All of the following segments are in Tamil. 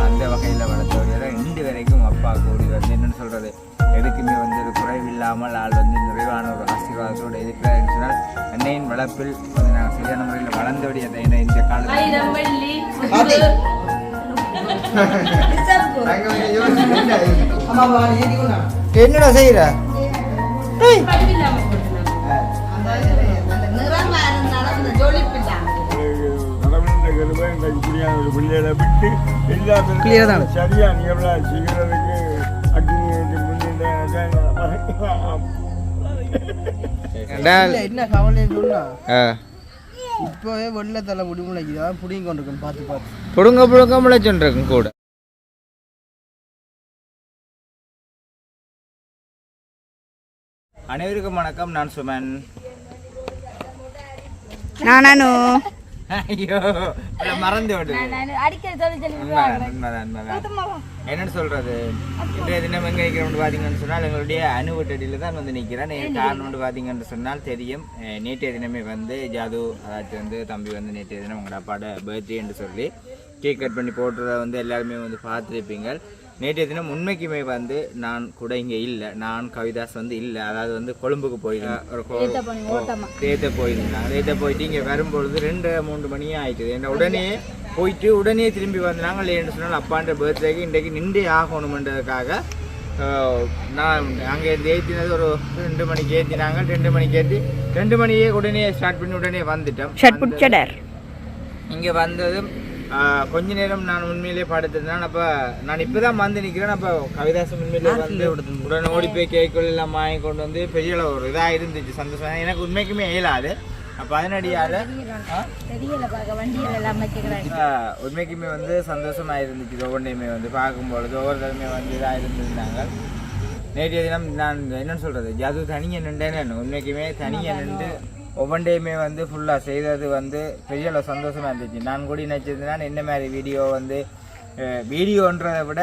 அந்த வகையில் வளர்த்தவரையில இன்று வரைக்கும் அப்பா கூடி வந்து என்னன்னு சொல்றது எதுக்குமே வந்து ஒரு குறைவில்லாமல் ஆள் வந்து நிறைவான ஒரு ஆசீர்வாதத்தோடு இருக்கிறார் சொன்னால் அன்னையின் வளர்ப்பில் வந்து நாங்கள் சரியான முறையில் வளர்ந்தபடி அந்த இந்த- இந்த காலத்தில் என்னடா செய்யற படிப்பில்லாம போட்டுனாங்க. Clear தானே? சரியா நீங்களா செய்யறதுக்கு அக்னி என்ன கவலை சொன்னா. இப்போவே வெள்ளத்தலை முடி முளைக்குதான் புடிங்க கொண்டு இருக்கணும் பார்த்து பார்த்து புடுங்க புடுங்க முளைச்சுருக்கும் கூட. அனைவருக்கும் வணக்கம். நான் சுமன். நானானு ஐயோ மறந்து. என்னன்னு சொல்றது? இன்றைய தினம் எங்க நிற்கிறோம்னு பாத்தீங்கன்னு சொன்னால் எங்களுடைய அணுவட்டடியில தான் வந்து நிற்கிறேன் காரணம்னு பாத்தீங்கன்னு சொன்னால் தெரியும். நேற்றைய தினமே வந்து ஜாது அதாச்சும் வந்து தம்பி வந்து நேற்றைய தினம் உங்களோட அப்பாட பர்த்டே என்று சொல்லி கேக் கட் பண்ணி போட்டுறத வந்து எல்லாருமே வந்து பார்த்துருப்பீங்க. நேற்றைய தினம் உண்மைக்குமே வந்து நான் கூட இங்கே இல்லை. நான் கவிதாஸ் வந்து இல்லை. அதாவது வந்து கொழும்புக்கு போயிருந்தேன். தேத்த போயிருந்தேன். தேத்த போயிட்டு இங்கே வரும்பொழுது ரெண்டு மூன்று மணியே ஆயிட்டுது. என்ன உடனே போயிட்டு உடனே திரும்பி வந்தாங்க. இல்லைன்னு சொன்னால் அப்பான்ற பர்த்டேக்கு இன்றைக்கு நின்றே ஆகணுமென்றதுக்காக நான் அங்கே ஏற்றினது ஒரு ரெண்டு மணிக்கு ஏற்றினாங்க ரெண்டு மணிக்கு ஏற்றி ரெண்டு மணியே உடனே ஸ்டார்ட் பண்ணி உடனே வந்துட்டோம். இங்கே வந்ததும் கொஞ்ச நேரம் நான் உண்மையிலேயே படுத்திருந்தேன். அப்போ நான் இப்போ தான் வந்து நிற்கிறேன் அப்போ கவிதாசம் உண்மையிலேயே வந்து உடனே ஓடி போய் கேக்குள் எல்லாம் வாங்கி கொண்டு வந்து பெரிய ஒரு இதாக இருந்துச்சு சந்தோஷம். எனக்கு உண்மைக்குமே இயலாது. அப்போ அதனடியால் உண்மைக்குமே வந்து சந்தோஷமா இருந்துச்சு. ஒவ்வொன்றையுமே வந்து பார்க்கும்பொழுது ஒவ்வொரு தடவையுமே வந்து இதாக இருந்திருந்தாங்க. நேற்றைய தினம் நான் என்னன்னு சொல்றது? அது தனியாக நின்றேன்னு உண்மைக்குமே தனியாக நின்று ஒவ்வொன்றையுமே வந்து ஃபுல்லாக செய்தது வந்து பெரிய அளவு சந்தோஷமா இருந்துச்சு. நான் கூட நினச்சிருந்தேன் என்ன மாதிரி வீடியோ வந்து வீடியோன்றதை விட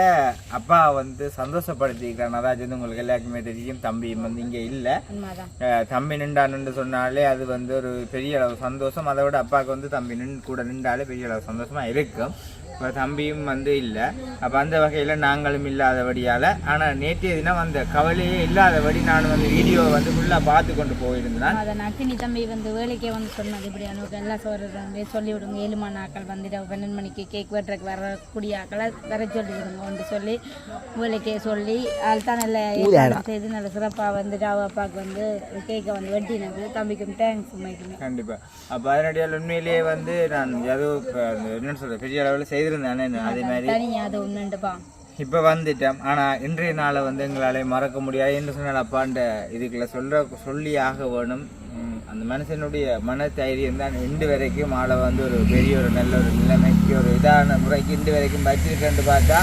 அப்பா வந்து சந்தோஷப்படுத்திக்கிறான் அதாச்சும் வந்து உங்களுக்கு எல்லாருக்குமே தெரியும். தம்பி வந்து இங்கே இல்லை. தம்பி நின்றான்னு சொன்னாலே அது வந்து ஒரு பெரிய அளவு சந்தோஷம். அதை விட அப்பாவுக்கு வந்து தம்பி நின் கூட நின்றாலே பெரிய அளவு சந்தோஷமா இருக்கும். இப்போ தம்பியும் வந்து இல்லை. அப்போ அந்த வகையில் நாங்களும் இல்லாதபடியால் ஆனால் நேற்றைய தினம் அந்த கவலையே இல்லாதபடி நான் வந்து வீடியோ வந்து ஃபுல்லாக பார்த்து கொண்டு போயிருந்தேன். அதை நட்டினி தம்பி வந்து வேலைக்கே வந்து சொன்னது இப்படி அனுக்கு எல்லாம் சொல்கிறாங்க சொல்லி விடுங்க. ஏழு மணி ஆக்கள் வந்துட்டு பன்னெண்டு மணிக்கு கேக் வெட்டுறதுக்கு வரக்கூடிய ஆக்களை வர சொல்லி விடுங்க சொல்லி வேலைக்கே சொல்லி அதுதான் நல்ல ஏற்பாடு செய்து நல்ல சிறப்பாக வந்துட்டு அவ அப்பாவுக்கு வந்து கேக்கை வந்து வெட்டினது. தம்பிக்கும் தேங்க்ஸ் உண்மைக்குமே. கண்டிப்பாக அப்போ அதனுடைய உண்மையிலேயே வந்து நான் ஏதோ என்னன்னு சொல்கிறது பெரிய அளவில் செய்திருந்தேன் அதே மாதிரி அது ஒன்றுண்டுப்பா இப்போ வந்துட்டோம் ஆனால் இன்றைய நாளை வந்து எங்களால் மறக்க முடியாது என்று சொன்னால் அப்பாண்ட இதுக்குள்ள சொல்ற சொல்லி ஆக வேணும் அந்த மனுஷனுடைய மன தைரியம் தான் இன்று வரைக்கும் ஆளை வந்து ஒரு பெரிய ஒரு நல்ல ஒரு நிலைமைக்கு ஒரு இதான முறைக்கு இன்று வரைக்கும் வச்சிருக்கேன்னு பார்த்தா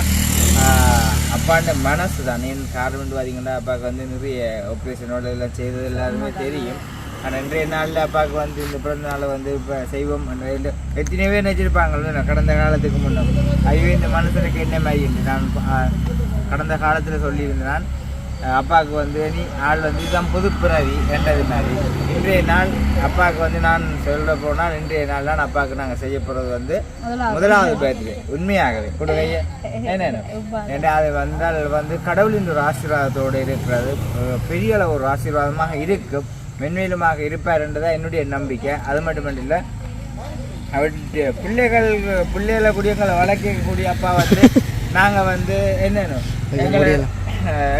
அப்பாண்ட மனசு தான். ஏன் காரணம் பார்த்தீங்கன்னா அப்பாவுக்கு வந்து நிறைய ஆப்ரேஷனோட எல்லாம் செய்தது எல்லாருமே தெரியும். ஆனால் இன்றைய நாளில் அப்பாவுக்கு வந்து இந்த பிறந்த நாளை வந்து இப்போ செய்வோம் எத்தனை பேர் நினச்சிருப்பாங்கள்ல கடந்த காலத்துக்கு முன்னே ஐயோ இந்த மனுஷனுக்கு என்ன மாதிரி என்று நான் கடந்த காலத்தில் சொல்லியிருந்தேன். அப்பாவுக்கு வந்து நீ ஆள் வந்து இதுதான் புதுப்பிறவி என்றது மாதிரி. இன்றைய நாள் அப்பாவுக்கு வந்து நான் சொல்ல போனால் இன்றைய நாள் தான் அப்பாவுக்கு நாங்கள் செய்ய போகிறது வந்து முதலாவது. பர்த்டே உண்மையாகவே. கொடுவைய என்ன அது வந்தால் வந்து கடவுளின் ஒரு ஆசீர்வாதத்தோடு இருக்கிறது. பெரிய அளவு ஒரு ஆசீர்வாதமாக இருக்கும் மென்மேலுமாக இருப்பார் என்றதான் என்னுடைய நம்பிக்கை. அது மட்டுமல்ல அவருடைய பிள்ளைகள் பிள்ளைகளை குடியங்களை வளர்க்கக்கூடிய அப்பா வந்து நாங்கள் வந்து என்னன்னு எங்களை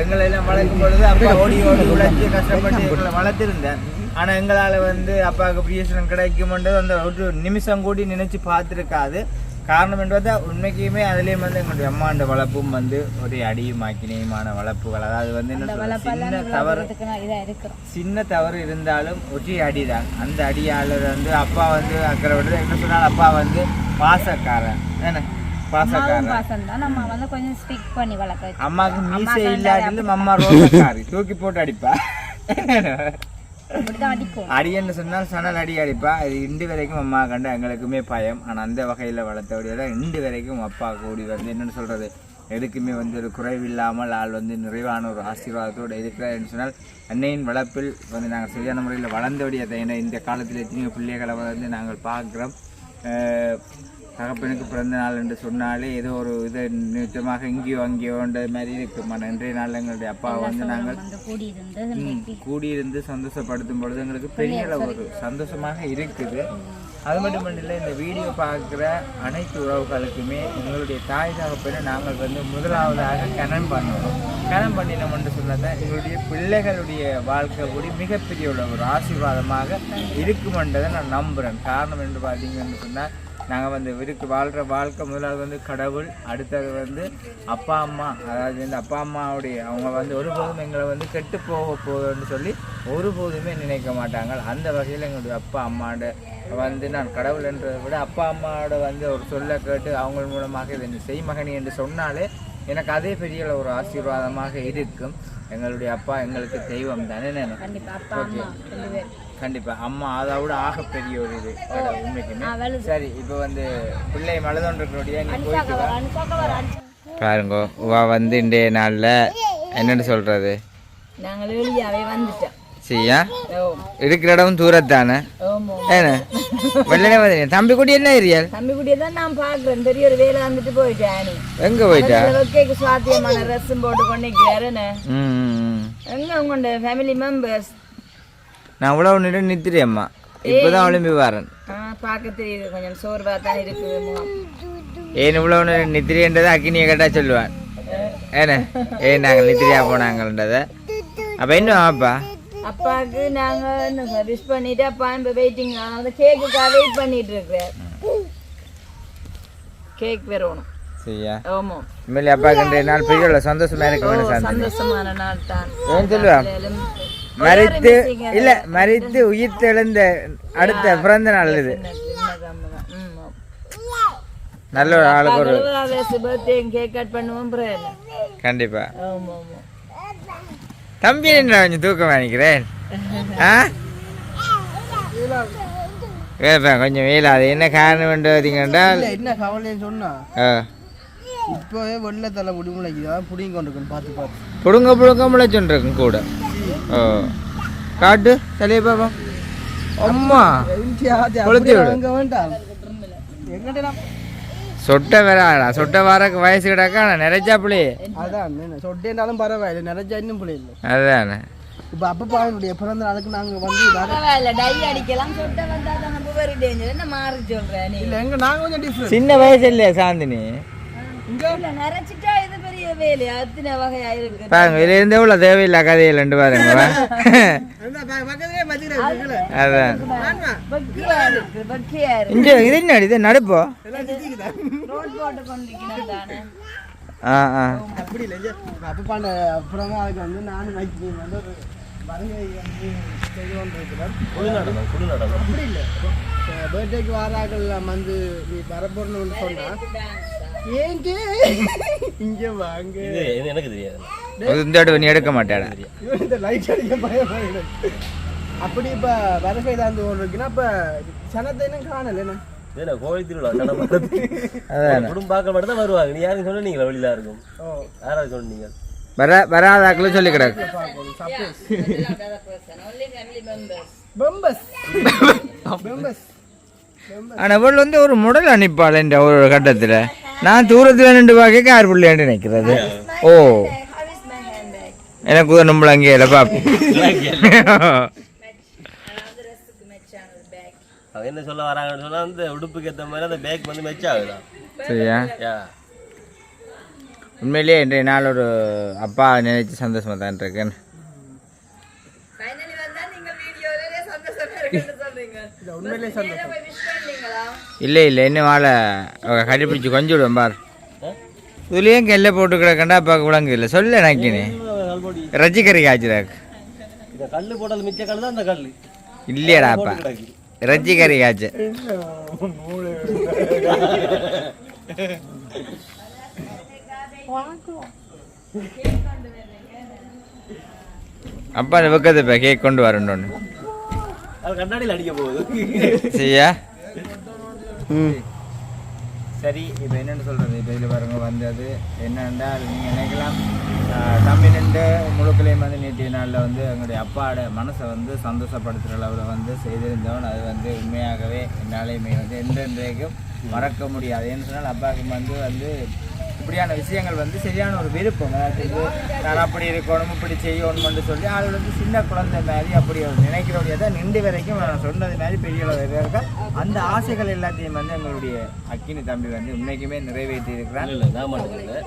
எங்களை எல்லாம் வளர்க்கும் பொழுது அப்பா ஓடி ஓடி உழைச்சி கஷ்டப்பட்டு எங்களை வளர்த்துருந்தேன் ஆனால் எங்களால் வந்து அப்பாவுக்கு பிரியசனம் கிடைக்கும்ன்றது அந்த ஒரு நிமிஷம் கூடி நினைச்சு பார்த்துருக்காது. காரணம் என்பது உண்மைக்குமே அதுலேயும் வந்து எங்களுடைய அம்மாண்ட வளர்ப்பும் வந்து ஒரு அடியும் ஆக்கினியுமான வளர்ப்புகள் அதாவது வந்து என்ன சின்ன தவறு சின்ன தவறு இருந்தாலும் ஒற்றி அடிதான். அந்த அடியாளர் வந்து அப்பா வந்து அக்கறை விடுறது. என்ன சொன்னாலும் அப்பா வந்து பாசக்காரன். என்ன? தான் அம்மாவுக்கு மீசை இல்லாட்டிலும் அம்மா ரோசக்காரி தூக்கி போட்டு அடிப்பா. அடியன்னு சொன்னால் சணல் அடி அடிப்பா. அது இன்று வரைக்கும் அம்மா கண்டு எங்களுக்குமே பயம். ஆனால் அந்த வகையில் வளர்த்தபடியால் இன்று வரைக்கும் அப்பா கூடி வந்து என்னன்னு சொல்றது? எதுக்குமே வந்து ஒரு குறைவில்லாமல் ஆள் வந்து நிறைவான ஒரு ஆசீர்வாதத்தோடு இருக்கிறார் சொன்னால் அன்னையின் வளர்ப்பில் வந்து நாங்கள் சரியான முறையில் வளர்ந்தபடியாக ஏன்னா இந்த காலத்தில் எத்தனையோ பிள்ளைகளை வந்து நாங்கள் பார்க்குறோம். தகப்பனுக்கு பிறந்த நாள் என்று சொன்னாலே ஏதோ ஒரு இது நிமித்தமாக இங்கேயோ அங்கேயோன்ற மாதிரி இருக்கும்? இன்றைய நாள் எங்களுடைய அப்பாவை வந்து நாங்கள் கூடியிருந்து சந்தோஷப்படுத்தும் பொழுது எங்களுக்கு பெரிய ஒரு சந்தோஷமாக இருக்குது. அது மட்டும் இல்லை இந்த வீடியோ பார்க்குற அனைத்து உறவுகளுக்குமே எங்களுடைய தாய் தகப்பனை நாங்கள் வந்து முதலாவதாக கனம் பண்ணணும் கனம் பண்ணினோம் என்று சொன்னதான் எங்களுடைய பிள்ளைகளுடைய வாழ்க்கை கூடி மிகப்பெரிய உள்ள ஒரு ஆசீர்வாதமாக இருக்குமென்றதை நான் நம்புகிறேன் காரணம் என்று பார்த்தீங்கன்னு சொன்னால் நாங்கள் வந்து இருக்கு வாழ்கிற வாழ்க்கை முதலாவது வந்து கடவுள் அடுத்தது வந்து அப்பா அம்மா. அதாவது இந்த அப்பா அம்மாவுடைய அவங்க வந்து ஒருபோதும் எங்களை வந்து கெட்டு போக போகுதுன்னு சொல்லி ஒருபோதுமே நினைக்க மாட்டாங்க. அந்த வகையில் எங்களுடைய அப்பா அம்மாவோட வந்து நான் கடவுள் என்றதை விட அப்பா அம்மாவோட வந்து ஒரு சொல்ல கேட்டு அவங்க மூலமாக இதை நீ செய் மகனி என்று சொன்னாலே எனக்கு அதே பெரிய ஒரு ஆசீர்வாதமாக இருக்கும். எங்களுடைய அப்பா எங்களுக்கு தெய்வம் தானே நான்? கண்டிப்பா அப்பா அம்மா அதை விட ஆகப்பெரிய ஒரு இது உண்மைக்குமே. சரி இப்போ வந்து பிள்ளை மலதொன்றுடைய பாருங்க வா வந்து இன்றைய நாளில் என்னன்னு சொல்றது? நாங்கள் வெளியாவே வந்துட்டோம். சரியா இருக்கிற இடம் தூரத்தானே? ஏன? வெள்ளனே வந்து தம்பி குட்டி என்ன ஏரியால் தம்பி குட்டியை தான் நான் பார்க்குறேன். பெரிய ஒரு வேலை வந்துட்டு போயிட்டேன் எங்க போயிட்டா? ஓகேக்கு சாத்தியமான ட்ரெஸ்ஸும் போட்டு கொண்டிருக்கிறாருன்னு. எங்க உங்களோட ஃபேமிலி மெம்பர்ஸ் நான் உழவு நின்று நித்திரியம்மா இப்போதான் எழும்பி வரேன். ஆ பார்க்க தெரியுது. கொஞ்சம் சோர்வாக தான் இருக்குது ஏன் உழவு நின்று நித்திரியன்றதை அக்கினியை கேட்டா சொல்லுவான். ஏன? ஏன் நாங்கள் நித்திரியா போனாங்கன்றத? அப்போ என்ன ஆப்பா? அப்பாவுக்கு நாங்கள் விஷ் பண்ணிட்டு அப்பா இப்போ வெயிட்டிங் அந்த கேக்குக்காக வெயிட் பண்ணிட்டு இருக்கிறார். கேக் வரணும் சரியா? ஆமாம் அப்பாவுக்கு நாள் பெரிய சந்தோஷமா இருக்க சந்தோஷமான நாள் தான். ஏன் சொல்லுவா? மறித்து இல்ல மறித்து உயிர் தெழுந்த அடுத்த பிறந்த நாள் இது. நல்ல ஒரு ஆளுக்கு ஒரு கண்டிப்பா. ஆமாம் ஆமாம் தம்பி என்ன கொஞ்சம் தூக்கம் நினைக்கிறேன் ஆ? வேப்பா கொஞ்சம் வெயிலாது என்ன காரணம் இல்ல என்ன கவலைன்னு சொன்னா? ஆ. இப்போவே வெள்ளை தலை முடிமுளைக்குதான் புடிங்கி கொண்டிருக்கணும் பார்த்து பார்த்து. புடுங்க புடுங்க முளைச்சுருக்கும் கூட. ஓ காட்டு தலையை பாப்பா அம்மா கொளுத்தி விடு. வேண்டாம். எங்கிட்ட சொட்டை வேறா சொட்டை வரக்கு வயசு கிடக்கா நான் நிறைச்சா புள்ளி அதான் என்ன சொட்டேனாலும் பரவாயில்ல நிறைய இன்னும் பிள்ளை இல்லை. அதுதானே இப்போ அப்பப்பா என்னுடைய பிறந்த நாளுக்கு நாங்க வந்து பரவாயில்ல டை அடிக்கலாம் சொட்ட வந்தா தான் நம்ம வெரி டேஞ்சர் என்ன மாறி சொல்ற நீ? இல்லை எங்க நாங்க கொஞ்சம் டிஃப்ரெண்ட் சின்ன வயசு இல்லையா சாந்தினி? இல்ல நிறைச்சிட்டா வேலை அத்தனை வகையா இருக்கு பாருங்க இதுல இருந்து தேவையில்லை கதையில் ரெண்டு பாருங்க அதான். இங்க இது என்ன இது நடுப்போ? ஆ ஆ. அப்படி இல்லை அப்புறமா அதுக்கு வந்து நானும் வைக்கிறேன் வந்து அப்படி இல்லை. பர்த்டேக்கு வாராக்கள்லாம் வந்து நீ வரப்போறணும்னு சொன்னா ஏங்க? இங்க வாங்க. இது எனக்கு தெரியாது. அது இந்த தடவை நீ எடுக்க மாட்டாடா இந்த லைட் அடிக்க அப்படி இப்ப வருகை தான் இருக்குன்னா இப்ப சனத்தை இன்னும் காணல என்ன? கோவில் திருவிழா குடும்பாக்கள் மட்டும். தான் வருவாங்க. நீ யாரும் சொன்னீங்களா வெளியில இருக்கும். ஓ. யாராவது சொன்னீங்க வர வராதாக்களும் சொல்லி கிடக்கு. பெம்பஸ் பெம்பஸ் ஆனால் இவள் வந்து ஒரு முடல் அனுப்பாள் என்ற ஒரு கட்டத்தில். நான் தூரத்தில் நின்று பார்க்க யார் பிள்ளையாண்டு நினைக்கிறது. ஓ. எனக்கு உதணும் அங்கே இல்லை அவங்க என்ன சொல்ல வராங்கன்னு சொன்னா அந்த உடுப்புக்கு ஏத்த மாதிரி அந்த பேக் வந்து மெச் ஆகுதான் சரியா? உண்மையிலேயே இன்றைய நாள் ஒரு அப்பா நினைச்சு சந்தோஷமா தான் இருக்கேன். உண்மையிலே சந்தோஷம். இல்லை இல்லை இன்னும் வாழை. கண்டுபிடிச்சி கொஞ்சம் விடுவேன் பார். இதுலேயும் கெல்ல போட்டு கிடக்கண்டா அப்பாவுக்கு விளங்கு இல்லை. சொல்ல கல்பொடி ரஜிக்கறி காய்ச்சிடாக்கு இந்த கல்லு போட்டது மிச்ச கல்லு தான் அந்த கல்லு. இல்லையாடா அப்பா. ரஜிக்கறி காய்ச்ச அப்பா இப்போ கேக் கொண்டு வரணும்னு. அது கண்ணாடியில் அடிக்க போகுது. சரியா? சரி இப்போ என்னென்னு சொல்கிறது இப்போ இதில் பாருங்க வந்தது என்னென்னா நீங்கள் நினைக்கலாம். ஆஹ், தம்பி முழுக்கலையும் வந்து நேற்றைய நாளில் வந்து எங்களுடைய அப்பாவோட மனசை வந்து சந்தோஷப்படுத்துகிற அளவில் வந்து செய்திருந்தவன். அது வந்து உண்மையாகவே என்னாலையுமே வந்து எந்தெந்தைக்கும் மறக்க முடியாது. ஏன்னு சொன்னால் அப்பாவுக்கு வந்து வந்து இப்படியான விஷயங்கள் வந்து சரியான ஒரு விருப்பம். அதாவது நான் அப்படி இருக்கணும் இப்படி செய்யணும்னு சொல்லி ஆள் வந்து சின்ன குழந்தை மாதிரி அப்படி நினைக்கிறோடைய தான் நின்று வரைக்கும் நான் சொன்னது மாதிரி பெரிய அளவு இருக்கா? அந்த ஆசைகள் எல்லாத்தையும் வந்து எங்களுடைய அக்கினி தம்பி வந்து உண்மைக்குமே நிறைவேற்றி இருக்கிறான். இல்ல நான் மட்டும் இல்லை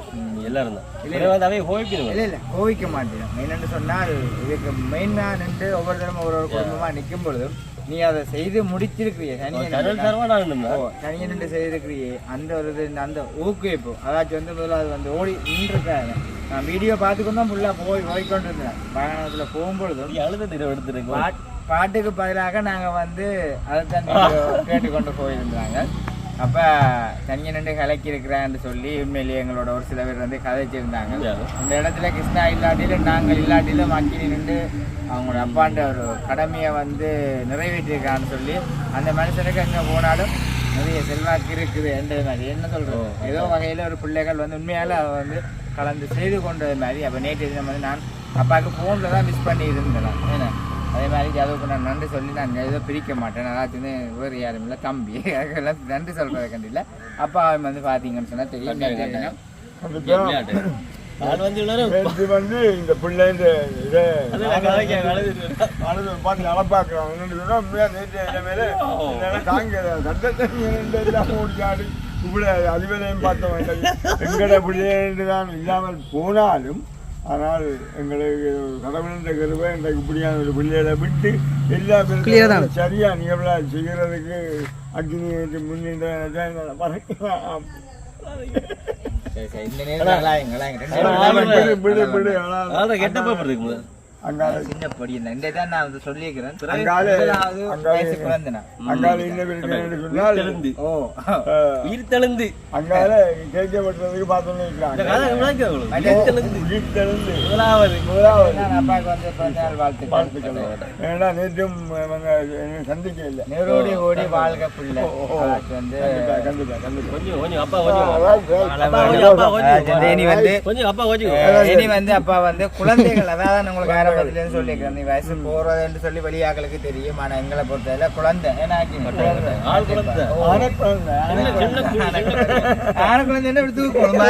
எல்லாரும் தான். இல்லை ஹோய்க்கணும் இல்லை இல்லை கோவிக்க மாட்டேன். மெயின்னு சொன்னால் இதுக்கு மெயினாக நின்று ஒவ்வொரு தடவை ஒரு ஒரு குடும்பமாக நிற்கும் பொழுதும் நீ அதை செய்து முடிச்சிருக்கிறிய நின்று செய்திருக்கிறியே? அந்த ஒரு இது அந்த ஊக்குவிப்பு அதாச்சும் வந்து முதல்ல அது வந்து ஓடி நின்றுருக்காங்க நான் வீடியோ பார்த்துக்கொண்டு தான் ஃபுல்லாக போய் போய்க்கொண்டு இருந்தேன் வாகனத்தில் போகும்பொழுதும் தினம் எடுத்துருக்கோம் பாட் பாட்டுக்கு பதிலாக நாங்கள் வந்து அதைத்தான் video கேட்டுக்கொண்டு போயிருந்தாங்க. அப்போ தனியாக நின்று கலக்கி இருக்கிறான்னு சொல்லி உண்மையிலேயே எங்களோட ஒரு சில பேர் வந்து கதைச்சிருந்தாங்க. இந்த இடத்துல கிருஷ்ணா இல்லாட்டிலும் நாங்கள் இல்லாட்டிலும் அக்கினி நின்று அவங்களோட அப்பான்ற ஒரு கடமையை வந்து நிறைவேற்றியிருக்கான்னு சொல்லி அந்த மனுஷனுக்கு எங்கே போனாலும் நிறைய செல்வாக்கு இருக்குது என்ற மாதிரி. என்ன சொல்கிறோம் ஏதோ வகையில் ஒரு பிள்ளைகள் வந்து உண்மையால அவ வந்து கலந்து செய்து கொண்டது மாதிரி. அப்போ நேற்று தினம் வந்து நான் அப்பாவுக்கு ஃபோனில் தான் மிஸ் பண்ணி இருந்தேன் ஏன்னா அதே மாதிரி அதுக்கு நான் நன்றி சொல்லி நான் எதுவும் பிரிக்க மாட்டேன். அதாச்சும் வேறு யாரும் இல்லை தம்பி. அதுக்கெல்லாம் நன்றி சொல்கிறத கண்டியில் அப்பா வந்து பார்த்தீங்கன்னு சொன்னால் தெரியும். வந்து எல்லாரும் நேற்று வந்து இந்த பிள்ளை இந்த இதை பார்த்து அளப்பாக்குறான் தாங்க சட்டத்தை ஓடிச்சாடு இப்படி அதிபரையும் பார்த்த வேண்டாம் எங்கட பிள்ளைகள் தான் இல்லாமல் போனாலும் ஆனால் எங்களுக்கு கடவுளின் கருவை இன்றைக்கு இப்படியான ஒரு பிள்ளைகளை விட்டு எல்லா பேரும் சரியா நிகழ்வா செய்கிறதுக்கு அக்னி முன்னின்ற சரி சரி. இந்த நேரத்தில் ஆனால் அதான். கெட்ட பேப்பர் இருக்கு அங்கால சின்ன பொடி இந்த இந்த தான் நான் வந்து சொல்லியிருக்கிறேன். அங்காலே அங்காலே என்ன இருக்கிறேன்னு சொன்னால் ஓ. அங்கால கேட்கப்பட்டதுக்கு இருக்கிறாங்க. முதலாவது. முதலாவது. அப்பாவுக்கு வந்து நாள் வாழ்த்துக்கள். ஏன்னா நேற்றும் அவங்க என்னை சந்திக்க இல்லை நெருடி ஓடி வாழ்க பிள்ளை. வந்து கண்டிப்பா கண்டிப்பா கண்டிப்பா. கொஞ்சம் கொஞ்சம் அப்பா கொஞ்சம். அதாவது, அப்பா கொஞ்சம் அப்பா அதாச்சும் வந்து இனி வந்து கொஞ்சம் அப்பா இனி வந்து அப்பா வந்து குழந்தைகள். அதான் உங்களுக்கு இருந்து சொல்லியிருக்கிறேன் நீ வயசு போறதுன்னு சொல்லி வெளியாக்களுக்கு தெரியும் ஆனா எங்களை பொறுத்தவரை குழந்தை ஏன்னா. ஆன குழந்தை என்ன தூக்கணும்?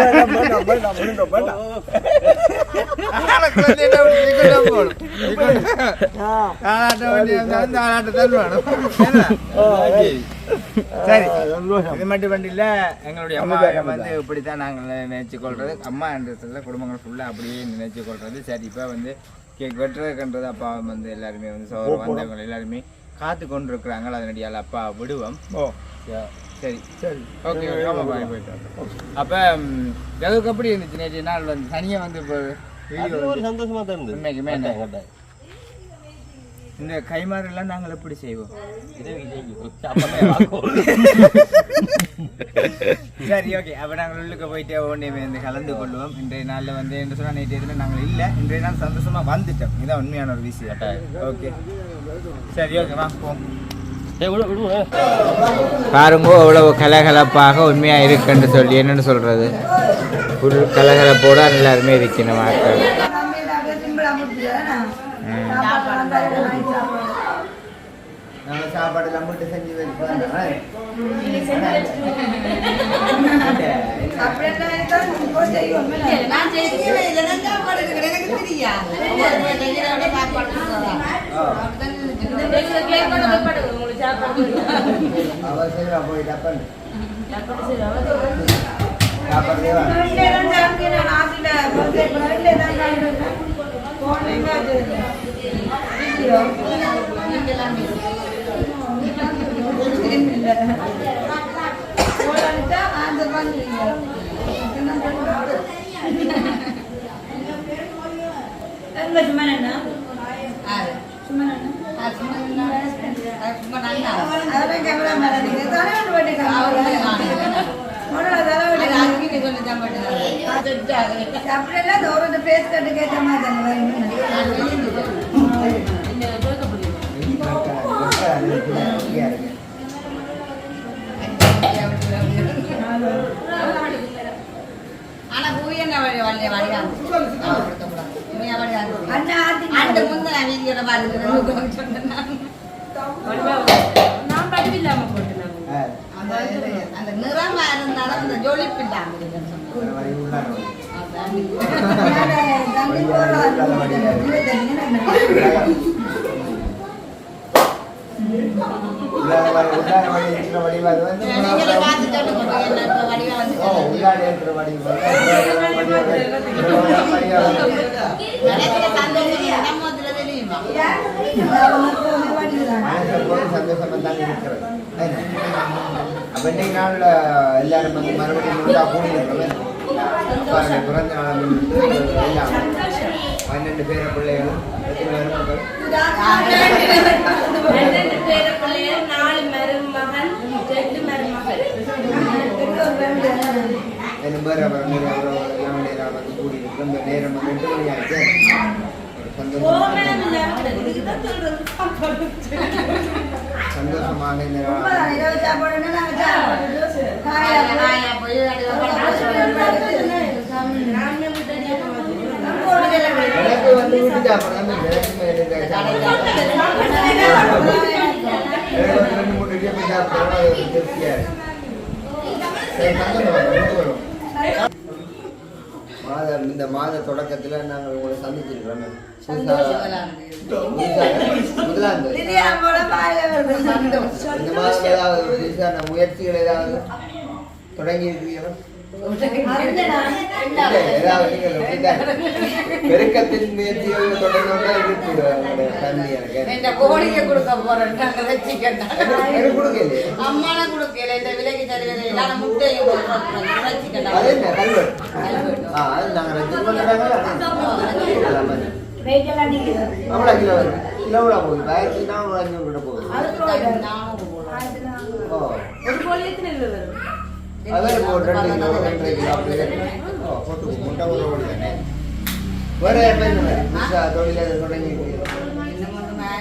சரி. இது மட்டும் எங்களுடைய அம்மா வந்து இப்படித்தான் நாங்கள் நினைச்சு கொள்றது அம்மா என்றதுல குடும்பங்கள் ஃபுல்லா அப்படியே நினைச்சு கொள்றது சரி இப்ப வந்து கேக் வெட்டுறதுன்றது அப்பா வந்து எல்லாருமே வந்து சோறு வந்தவங்க எல்லாருமே காத்து கொண்டு இருக்கிறாங்க அதனடியால் அப்பா விடுவோம். ஓ, சரி. சரி. ஓகே போயிட்டு அப்ப எதுக்கு எப்படி இருந்துச்சு நேற்று நாள் வந்து? தனியா வந்து இப்போ அது வீடியோ ஒரு சந்தோஷமா தான் இருந்தது. உண்மைக்குமே என்ன? இந்த கைமாறெல்லாம் நாங்கள் எப்படி செய்வோம். சரி ஓகே அப்போ நாங்கள் உள்ளுக்கு போயிட்டு ஒன்றே வந்து கலந்து கொள்வோம். இன்றைய நாளில் வந்து என்று சொன்னால் நேற்று எதுவுமே நாங்கள் இல்லை. இன்றைய நாள் சந்தோஷமாக வந்துட்டோம் இதுதான் உண்மையான ஒரு விஷயம். ஓகே சரி ஓகே வா போம் ஏய், விடு, விடு, விடு. பாருங்க அவ்வளவு கலகலப்பாக உண்மையாக இருக்குன்னு சொல்லி என்னன்னு சொல்கிறது ஒரு கலகலப்போட எல்லாருமே இருக்கணும் மக்கள். நாங்கள் சாப்பாடு நம்மகிட்ட செஞ்சு நான் போய் டப்பன் சாப்பாடு அவர் செய்வா சாப்பாடு தேவா அப்படியெல்லாம் பேஸ் கேட்ட மாதிரி ஆனா என்ன வழி வழி வழியாங்க அந்த முந்த நான் வீடியோல நான் பதிவில்லாம போட்டேன் அந்த அந்த நிறமா இருந்தாலும் அந்த ஜொலிப்பு இல்லாம சந்தோஷம் தான் இருக்கிறது அப்ப இன்னைக்கு நாள்ல எல்லாரும் வந்து மறுபடியும் கூடி இருக்கிறோம் பிறந்த நாள் முன்னிட்டு எல்லாம். பன்னெண்டு பேர பிள்ளைகளும் ரெண்டு பேர பிள்ளைகள் நாலு மருமகன் ரெண்டு மருமகள். எல்லாம் நேரம் வந்து கூடி இருக்கிறோம் இந்த நேரம் வந்து எட்டு மணி ஆச்சு. ஒரு சந்தோஷம். சந்தோஷமாக எனக்கு வந்து வீட்டு சாப்பிடாம ரெண்டு மூணு இடியா போய் சாப்பிட்டோம் அது ஒரு திருப்தியா இருக்கு சரி, சந்தோஷமா இருக்கு, மாதம் இந்த மாத தொடக்கத்துல நாங்கள் உங்களை சந்திச்சிருக்கிறோம். இந்த மாதம் ஏதாவது முயற்சிகள் ஏதாவது தொடங்கி இருக்கிறீங்களா பெருக்கத்தின் முயற்சிகள் தொடர்ந்து இருக்கு உங்களுடைய family எனக்கு. இந்த கோழிக்கு கொடுக்க போறேன். அம்மான கொடுக்கல இந்த விலைக்கு தருவது எல்லாரும் முட்டையும் வச்சுக்கட்டா அது என்ன கல்வெட்டு? ஆ, அது நாங்க ரெண்டு பண்றாங்களா? அது மாதிரி. அவ்வளோ கிலோ வருது. கிலோ எவ்வளோ போகுது? ஆயிரத்தி நானூறு, அஞ்சூறு. அதே இப்போ ரெண்டு கிலோ, ரெண்டரை கிலோ அப்படி இருக்கு. ஓ, போட்டு முட்டை போட வேண்டியதுதானே. வேற என்ன புதுசா தொழில் தொடங்கி இருக்கீங்களா?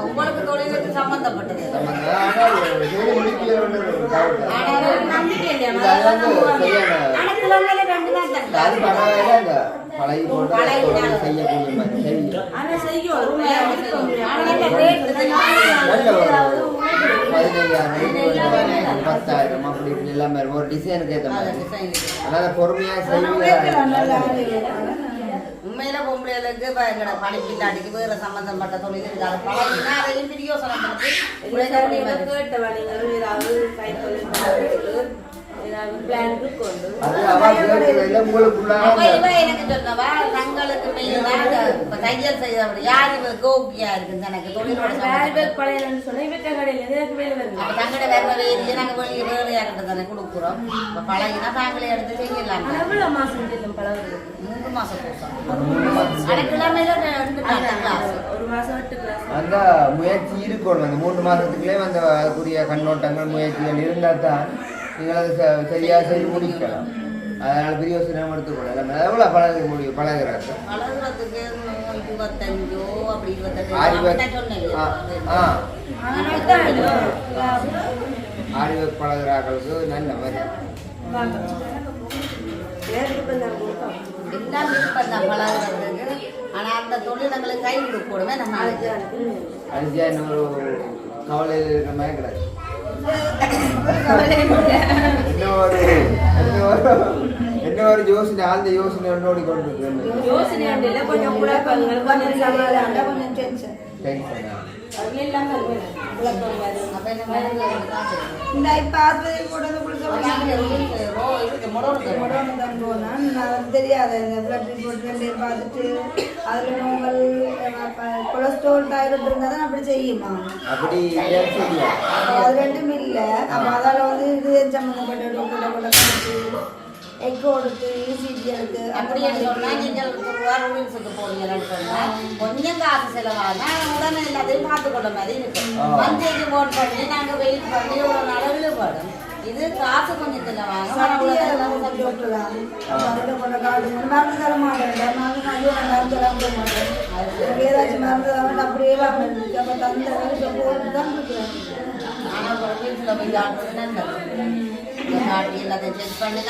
உங்களுக்கு தொழிலுக்கு சம்பந்தப்பட்டது பத்தாயிரம் அப்படி இப்படி எல்லாமே ஒரு டிசைனுக்கு ஏற்ற மாதிரி. அதனால பொறுமையா செய்வீங்க உண்மையில பொம்பளைகளுக்கு இப்ப எங்கட படிப்பு தாட்டிக்கு வேற சம்பந்தப்பட்ட தொழில் இருக்காது பழகினா அதையும் பிரியோசனம் பண்ணி தையல் செய்தபடி யார் இவ கோபியா இருக்கு எனக்கு தொழிலோட தங்கட வேற வேலையை நாங்க வெளியே வேலையா கிட்ட தானே கொடுக்குறோம். பழகினா தாங்களே எடுத்து செய்யலாம் மூன்று மாசம் கோர்ஸ் அடக்கிழமையில ரெண்டு கிளாஸ் அந்த முயற்சி இருக்கணும். அந்த மூன்று மாதத்துக்குள்ளே அந்த அதுக்குரிய கண்ணோட்டங்கள் முயற்சிகள் இருந்தால் தான் நீங்கள் அதை ச- சரியா செய்து முடிக்கலாம் அதனால பெரிய சிரமம் எடுத்துக்கொள்ளலாம் எவ்வளோ பழக முடியும் பழகிறாங்க பழகுறதுக்கு இருபத்தஞ்சோ அப்படி இருபத்தஞ்சு ஆரி ஒர்க் அப்படித்தான் சொன்னேன் ஆ ஆ ஆரி ஒர்க் பழகிறார்களுக்கு நல்ல மாதிரி எல்லாம் விருப்பம் பழகுறதுக்கு அந்த தொழில்களை கை கொடுக்கணுமே நம்ம நாளைக்கு அரிசியா இன்னொரு கவலையில் இருக்கிற மாதிரி கிடையாது என்ன ஒரு யோசனை ஆழ்ந்த யோசனை ஒன்றோடி கொண்டு இருக்கு கொஞ்சம் குழப்பங்கள் கொஞ்சம் சமாதானம். கொஞ்சம் டென்ஷன் டென்ஷனா இந்த இப்ப ஆஸ்பத்திரி போட்டது கொடுக்க. தான் போனேன் நான் தெரியாது இந்த பிளட் ரிப்போர்ட் ரெண்டு பார்த்துட்டு அதில் நோமல் கொலஸ்ட்ரால் தைராய்டு இருந்தால் தான் அப்படி செய்யுமா அது ரெண்டும் இல்லை அப்போ அதால் வந்து இது சம்மந்தப்பட்ட டாக்டரை கொண்டு காமிச்சு எக்கோ எடுத்து இசிஜி எடுத்து அப்படியே சொன்னா நீங்கள் ரூபா ரூல்ஸுக்கு போறீங்கன்னு சொன்னா கொஞ்சம் காசு செலவானா உடனே எல்லாத்தையும் பார்த்துக்கொள்ள மாதிரி இருக்கு. வந்தேஜ் போட் பண்ணி நாங்க வெயிட் பண்ணி ஒரு நாள் இழுபடும் இது காசு கொஞ்சம் ஏதாச்சும் மருந்து அப்படியே தந்த போட்டு தான் இருக்கிறேன் ஆனா ஒரு காட்டி எல்லாத்தையும் செக் பண்ணி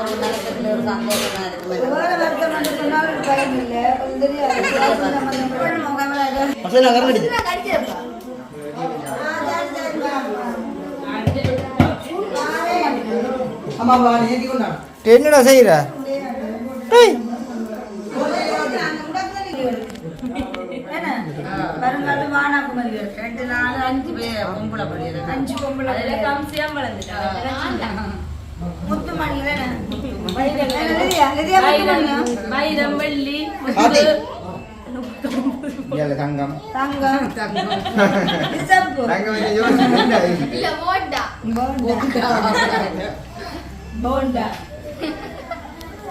ஒரு நேரத்துக்கு ஒரு சந்தோஷமா இருக்கு வேலை வருத்தம் வந்து சொன்னாலும் டைம் இல்லை கொஞ்சம் தெரியாது என்னடா செய்யற வருங்காலம் வானாக்கு மாதிரி ரெண்டு நாள் அஞ்சு பேர் பொம்பளை படிக்கிறது அஞ்சு பொம்பளை முத்து மணியில மயிரம் வெள்ளி தங்கம். தங்கம். தங்கம். வந்து யோசிச்சு போண்டா.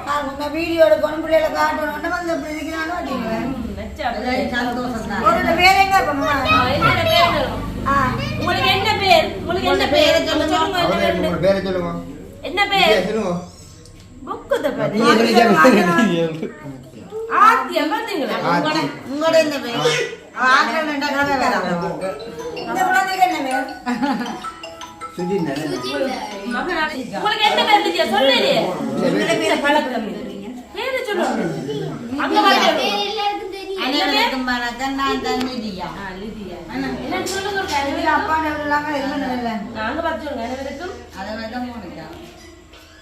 அவங்க வந்து வச்சுக்கோங்க வேற எங்க பண்ணுவா ஆ உங்களுக்கு என்ன பேர்? உங்களுக்கு என்ன பேர்? சொல்லுங்க. உங்க பேரை சொல்லுங்க. என்ன பேர்? புக்குத பேர். ஆத்தி. உங்களோட என்ன பேர்? ஆக்கள் ரெண்டா கதை வேற இந்த குழந்தைக்கு என்ன உங்களுக்கு பேர் லிஜியா சொல்லுறியே பழக்கம். பேரு சொல்லுங்க அங்க வாங்க அனைவருக்கும் வணக்கம் நான் தான் நிதியா என்ன சொல்லுங்க இது அப்பா நாங்க பார்த்து சொல்லுங்க அனைவருக்கும் அதை வந்து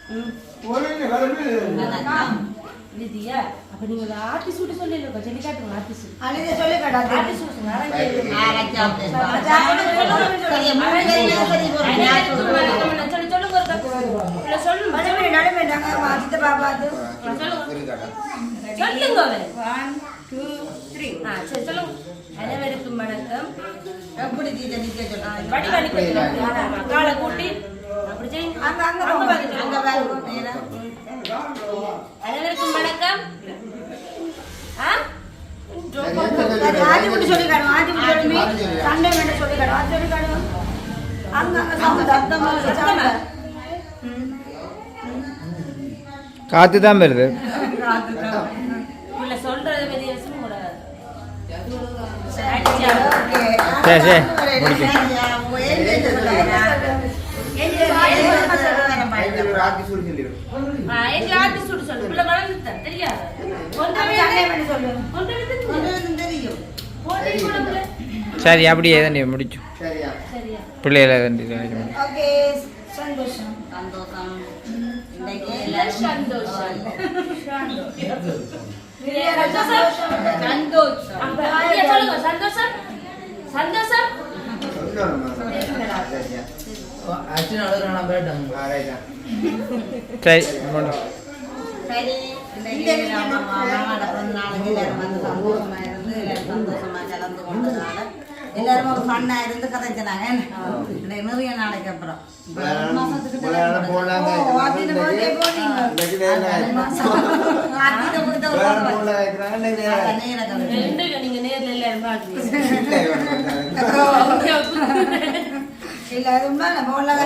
ஒரு வணக்கம். லிதியா அப்ப நீங்க ஒரு ஆர்டி சொல்லி காட்டுங்க ஆர்டி சூட் அழுத சொல்லி ஆர்டி சூட் சொல்லுங்க வணக்கம் எப்படி அனைவருக்கும் வணக்கம் ஆ சரி, ஆதி முடி சொல்லி காட்டுவோம் ஆதி முடி சொல்லி சண்டை மேட சொல்லி காத்து தான் வருது சரி சரி முடிச்சு சரி அப்படியே தாண்டி முடிச்சு. பிள்ளைகளை தாண்டி சந்தோஷம் சந்தோஷம். சந்தோஷம். சந்தோஷம். சந்தோஷம். அப்ப ஐயா சொல்லுங்க சந்தோஷம் சந்தோஷம் சரி முடிச்சு சரி இன்னைக்கு நம்ம மாமாவோட பிறந்த நாளுக்கு எல்லாரும் வந்து சந்தோஷமா இருந்து எல்லாரும் சந்தோஷமா கலந்து கொண்டதுனால எல்லாரும் ஒரு ஃபன்னா இருந்து கதைச்சினாங்க இன்னைக்கு நிறைய நாளைக்கு அப்புறம் ஒரு மாசத்துக்கு ஓ ஆதின பர்த்டே போனீங்க ஆத்திட்ட கொடுத்த ஒரு நேரம் கதை ரெண்டு நீங்க நேர்ல எல்லாரும் பாக்குறீங்க இல்ல அது உண்மை நம்ம எல்லாம்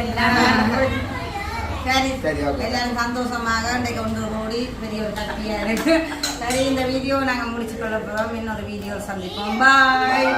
இல்ல சரி. எல்லாரும் சந்தோஷமாக இன்றைக்கு ஒன்று கூடி பெரிய ஒரு இருக்கு. சரி இந்த வீடியோ நாங்க முடிச்சு கொள்ள போறோம். இன்னொரு வீடியோ சந்திப்போம். பாய்